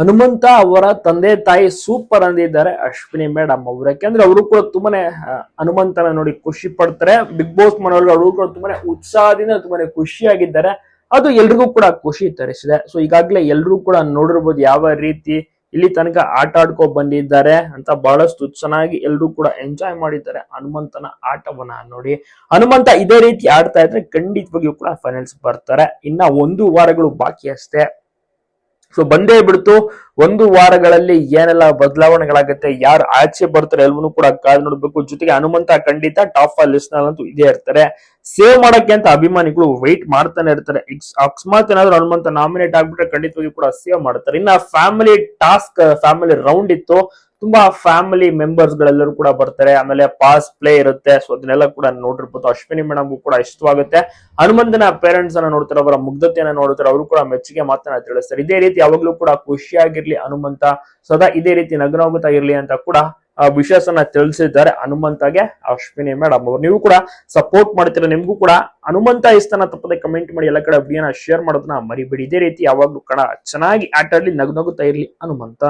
ಹನುಮಂತ ಅವರ ತಂದೆ ತಾಯಿ ಸೂಪರ್ ಅಂದಿದ್ದಾರೆ. ಅಶ್ವಿನಿ ಮೇಡಮ್ ಅವರು. ಯಾಕೆಂದ್ರೆ ಅವರು ಕೂಡ ತುಂಬಾನೇ ಹನುಮಂತನ ನೋಡಿ ಖುಷಿ ಪಡ್ತಾರೆ. ಬಿಗ್ ಬಾಸ್ ಮನೆಯೊಳಗೆ ಅವರು ಕೂಡ ತುಂಬಾನೇ ಉತ್ಸಾಹದಿಂದ ತುಂಬಾನೇ ಖುಷಿಯಾಗಿದ್ದಾರೆ. ಅದು ಎಲ್ರಿಗೂ ಕೂಡ ಖುಷಿ ತರಿಸಿದೆ. ಸೊ ಈಗಾಗಲೇ ಎಲ್ರೂ ಕೂಡ ನೋಡಿರ್ಬೋದು ಯಾವ ರೀತಿ ಇಲ್ಲಿ ತನಕ ಆಟ ಆಡ್ಕೊ ಬಂದಿದ್ದಾರೆ ಅಂತ ಬಹಳಷ್ಟು ಚೆನ್ನಾಗಿ ಎಲ್ರೂ ಕೂಡ ಎಂಜಾಯ್ ಮಾಡಿದ್ದಾರೆ ಹನುಮಂತನ ಆಟವನ್ನ ನೋಡಿ. ಹನುಮಂತ ಇದೇ ರೀತಿ ಆಡ್ತಾ ಇದ್ರೆ ಖಂಡಿತವಾಗಿಯೂ ಕೂಡ ಫೈನಲ್ಸ್ ಬರ್ತಾರೆ. ಇನ್ನ ಒಂದು ವಾರಗಳು ಬಾಕಿ ಅಷ್ಟೇ. ಸೊ ಬಂದೇ ಬಿಡ್ತು. ಒಂದು ವಾರಗಳಲ್ಲಿ ಏನೆಲ್ಲ ಬದಲಾವಣೆಗಳಾಗುತ್ತೆ, ಯಾರು ಆಚೆ ಬರ್ತಾರೆ ಎಲ್ಲವನ್ನೂ ಕೂಡ ಕಾದು ನೋಡ್ಬೇಕು. ಜೊತೆಗೆ ಹನುಮಂತ ಖಂಡಿತ ಟಾಪ್ ಆ ಲಿಸ್ಟ್ ನಲ್ಲಂತೂ ಇದೇ ಇರ್ತಾರೆ. ಸೇವ್ ಮಾಡಕ್ಕೆ ಅಂತ ಅಭಿಮಾನಿಗಳು ವೆಯ್ಟ್ ಮಾಡ್ತಾನೆ ಇರ್ತಾರೆ. ಅಕಸ್ಮಾತ್ ಏನಾದ್ರು ಹನುಮಂತ ನಾಮಿನೇಟ್ ಆಗ್ಬಿಟ್ರೆ ಖಂಡಿತವಾಗಿ ಕೂಡ ಸೇವ್ ಮಾಡ್ತಾರೆ. ಇನ್ನ ಫ್ಯಾಮಿಲಿ ಟಾಸ್ಕ್ ಫ್ಯಾಮಿಲಿ ರೌಂಡ್ ಇತ್ತು. ತುಂಬಾ ಫ್ಯಾಮಿಲಿ ಮೆಂಬರ್ಸ್ ಗಳೆಲ್ಲರೂ ಕೂಡ ಬರ್ತಾರೆ. ಆಮೇಲೆ ಪಾಸ್ ಪ್ಲೇ ಇರುತ್ತೆ. ಸೊ ಅದನ್ನೆಲ್ಲ ಕೂಡ ನೋಡಿರ್ಬೋದು. ಅಶ್ವಿನಿ ಮೇಡಮ್ಗೂ ಕೂಡ ಇಷ್ಟವಾಗುತ್ತೆ. ಹನುಮಂತನ ಪೇರೆಂಟ್ಸ್ ಅನ್ನ ನೋಡ್ತಾರೆ, ಅವರ ಮುಗ್ಧತೆಯನ್ನ ನೋಡ್ತಾರೆ. ಅವರು ಕೂಡ ಮೆಚ್ಚುಗೆ ಮಾತನ್ನ ತಿಳಿಸ್ತಾರೆ. ಇದೇ ರೀತಿ ಯಾವಾಗ್ಲೂ ಕೂಡ ಖುಷಿಯಾಗಿರ್ಲಿ ಹನುಮಂತ. ಸದಾ ಇದೇ ರೀತಿ ನಗನಗುತ್ತಾ ಇರ್ಲಿ ಅಂತ ಕೂಡ, ಆ ವಿಶ್ವಾಸನ ತಿಳಿಸಿದ್ದಾರೆ ಹನುಮಂತಗೆ, ಅಶ್ವಿನಿ ಮೇಡಮ್ ಅವರು. ನೀವು ಕೂಡ ಸಪೋರ್ಟ್ ಮಾಡ್ತೀರ? ನಿಮ್ಗೂ ಕೂಡ ಹನುಮಂತ ಇಷ್ಟನ ತಪ್ಪದೆ ಕಮೆಂಟ್ ಮಾಡಿ ಎಲ್ಲ ಕಡೆ ವಿಡಿಯೋನ ಶೇರ್ ಮಾಡೋದನ್ನ ಮರಿಬೇಡಿ. ಇದೇ ರೀತಿ ಯಾವಾಗ್ಲೂ ಕಣ, ಚೆನ್ನಾಗಿ ಆಟ ಆಡ್ಲಿ ನಗ್ನಗುತ್ತಾ ಇರ್ಲಿ ಹನುಮಂತ.